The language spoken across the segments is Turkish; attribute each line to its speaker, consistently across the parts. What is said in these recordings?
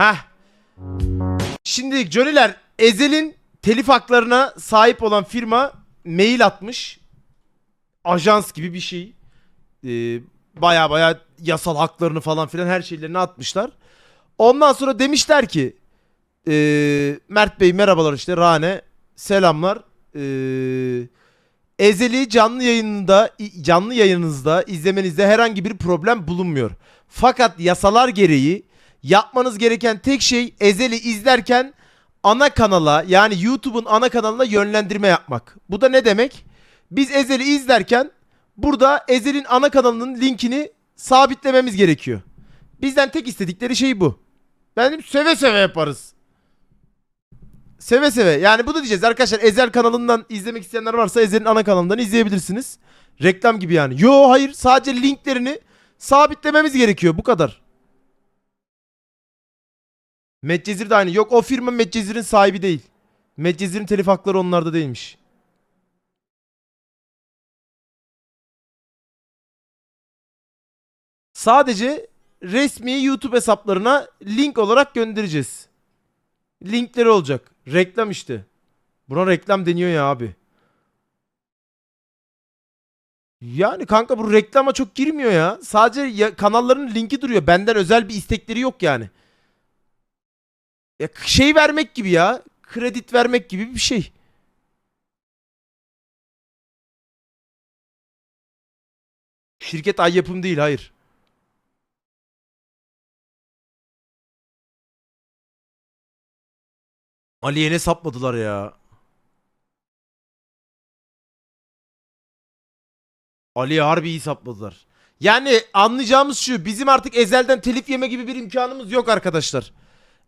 Speaker 1: Heh. Şimdi Johnny'ler Ezel'in telif haklarına sahip olan firma mail atmış. Ajans gibi bir şey. Ee, baya baya yasal haklarını falan filan her şeylerini atmışlar. Ondan sonra demişler ki ee, Mert Bey merhabalar işte Rane selamlar. Ee, Ezeli canlı yayınında canlı yayınınızda izlemenizde herhangi bir problem bulunmuyor. Fakat yasalar gereği yapmanız gereken tek şey Ezeli izlerken ana kanala yani YouTube'un ana kanalına yönlendirme yapmak. Bu da ne demek? Biz Ezeli izlerken burada Ezel'in ana kanalının linkini sabitlememiz gerekiyor. Bizden tek istedikleri şey bu. Benim seve seve yaparız. Seve seve. Yani bunu diyeceğiz arkadaşlar. Ezel kanalından izlemek isteyenler varsa Ezel'in ana kanalından izleyebilirsiniz. Reklam gibi yani. Yo hayır sadece linklerini sabitlememiz gerekiyor. Bu kadar. Medcezir de aynı. Yok o firma Medcezir'in sahibi değil. Medcezir'in telif hakları onlarda değilmiş. Sadece resmi YouTube hesaplarına link olarak göndereceğiz. Linkleri olacak. Reklam işte. Buna reklam deniyor ya abi. Yani kanka bu reklama çok girmiyor ya. Sadece ya- kanalların linki duruyor. Benden özel bir istekleri yok yani. Ya şey vermek gibi ya. Kredi vermek gibi bir şey. Şirket ay yapım değil hayır. Ali'ye ne sapladılar ya. Ali'ye harbi iyi sapladılar. Yani anlayacağımız şu. Bizim artık ezelden telif yeme gibi bir imkanımız yok arkadaşlar.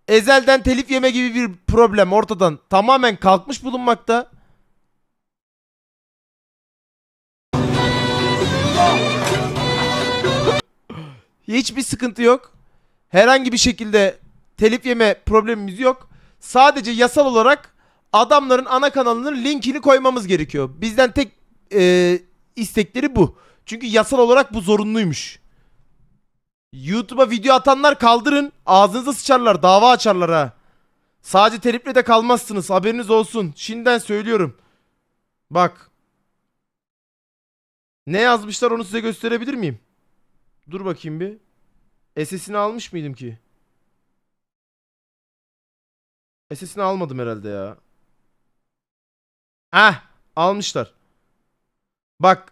Speaker 1: Ezelden telif yeme gibi bir problem ortadan tamamen kalkmış bulunmakta. Hiçbir sıkıntı yok. Herhangi bir şekilde telif yeme problemimiz yok. Sadece yasal olarak adamların ana kanalının linkini koymamız gerekiyor. Bizden tek e, istekleri bu. Çünkü yasal olarak bu zorunluymuş. YouTube'a video atanlar kaldırın. Ağzınıza sıçarlar. Dava açarlar ha. Sadece telifle de kalmazsınız. Haberiniz olsun. Şimdiden söylüyorum. Bak. Ne yazmışlar onu size gösterebilir miyim? Dur bakayım bir. SS'ini almış mıydım ki? SS'ini almadım herhalde ya. Heh almışlar. Bak.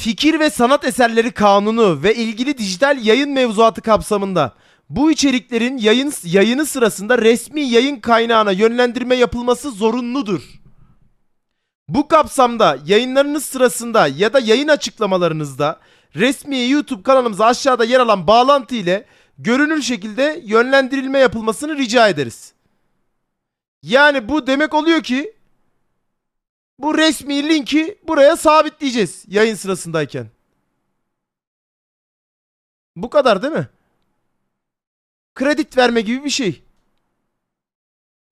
Speaker 1: Fikir ve sanat eserleri kanunu ve ilgili dijital yayın mevzuatı kapsamında bu içeriklerin yayın yayını sırasında resmi yayın kaynağına yönlendirme yapılması zorunludur. Bu kapsamda yayınlarınız sırasında ya da yayın açıklamalarınızda resmi YouTube kanalımıza aşağıda yer alan bağlantı ile görünür şekilde yönlendirilme yapılmasını rica ederiz. Yani bu demek oluyor ki bu resmi linki buraya sabitleyeceğiz yayın sırasındayken. Bu kadar değil mi? Kredi verme gibi bir şey.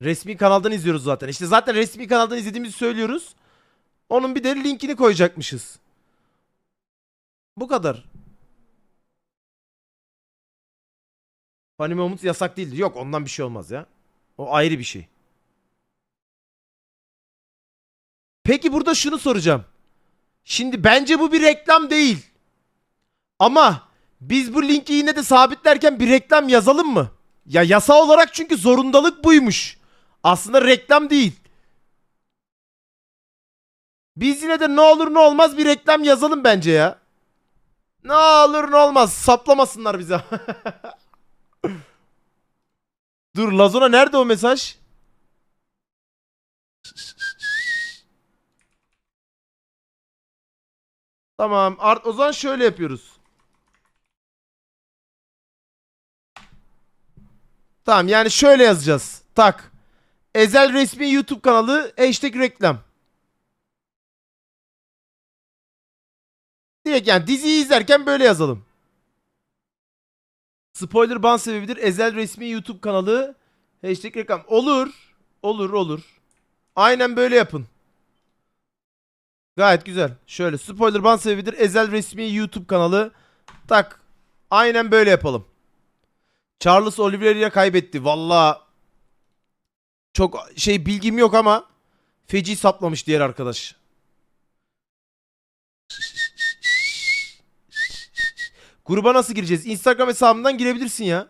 Speaker 1: Resmi kanaldan izliyoruz zaten. İşte zaten resmi kanaldan izlediğimizi söylüyoruz. Onun bir de linkini koyacakmışız. Bu kadar. Funny Moments yasak değildir. Yok ondan bir şey olmaz ya. O ayrı bir şey. Peki burada şunu soracağım. Şimdi bence bu bir reklam değil. Ama biz bu linki yine de sabitlerken bir reklam yazalım mı? Ya yasa olarak çünkü zorundalık buymuş. Aslında reklam değil. Biz yine de ne olur ne olmaz bir reklam yazalım bence ya. Ne olur ne olmaz saplamasınlar bize. Dur Lazona nerede o mesaj? Tamam. Art o zaman şöyle yapıyoruz. Tamam yani şöyle yazacağız. Tak. Ezel resmi YouTube kanalı hashtag reklam. Direkt yani diziyi izlerken böyle yazalım. Spoiler ban sebebidir. Ezel resmi YouTube kanalı hashtag reklam. Olur. Olur olur. Aynen böyle yapın. Gayet güzel. Şöyle spoiler ban sebebidir. Ezel resmi YouTube kanalı. Tak. Aynen böyle yapalım. Charles Oliveira kaybetti. Valla çok şey bilgim yok ama feci saplamış diğer arkadaş. Gruba nasıl gireceğiz? Instagram hesabımdan girebilirsin ya.